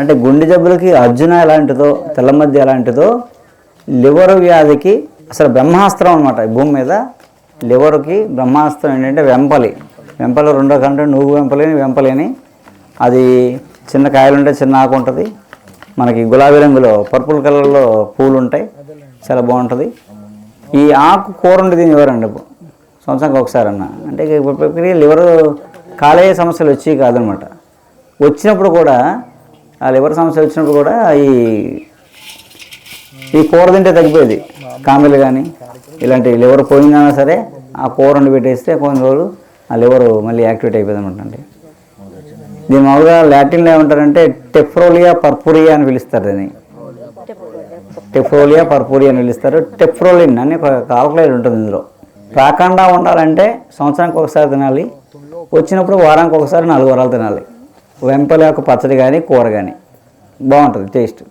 అంటే గుండె జబ్బులకి అర్జున ఎలాంటిదో తెల్ల మధ్య ఎలాంటిదో లివర్ వ్యాధికి అసలు బ్రహ్మాస్త్రం అనమాట భూమి మీద. లివర్కి బ్రహ్మాస్త్రం ఏంటంటే వెంపలి. వెంపలి రెండో కంటే నువ్వు వెంపలేని వెంపలేని. అది చిన్న కాయలుంటే చిన్న ఆకు ఉంటుంది. మనకి గులాబీ రంగులో పర్పుల్ కలర్లో పూలు ఉంటాయి. చాలా బాగుంటుంది. ఈ ఆకు కూర ఉండి దీని ఎవరండి సంవత్సరానికి ఒకసారి అన్న. అంటే లివర్ కాలేయ సమస్యలు వచ్చి కాదనమాట. వచ్చినప్పుడు కూడా ఆ లివర్ సమస్య వచ్చినప్పుడు కూడా ఈ ఈ కూర తింటే తగ్గిపోయేది. కామెలు కానీ ఇలాంటి లివర్ పోయిందన్నా సరే ఆ కూర వండి పెట్టేస్తే కొన్ని రోజులు ఆ లివర్ మళ్ళీ యాక్టివేట్ అయిపోయింది అనమాట దీని మామూలుగా లాటిన్లో ఏమంటారంటే టెఫ్రోలియా పర్పూరియా అని పిలుస్తారు దీన్ని. టెఫ్రోలియా పర్పూరియా అని పిలుస్తారు. టెఫ్రోలిన్ అని ఒక కాల్కులేట్ ఉంటుంది ఇందులో. రాకుండా ఉండాలంటే సంవత్సరానికి ఒకసారి తినాలి. వచ్చినప్పుడు వారానికి ఒకసారి నాలుగు వారాలు తినాలి. వెంపలేక పచ్చడి కానీ కూర కానీ. బాగుంటుంది టేస్ట్.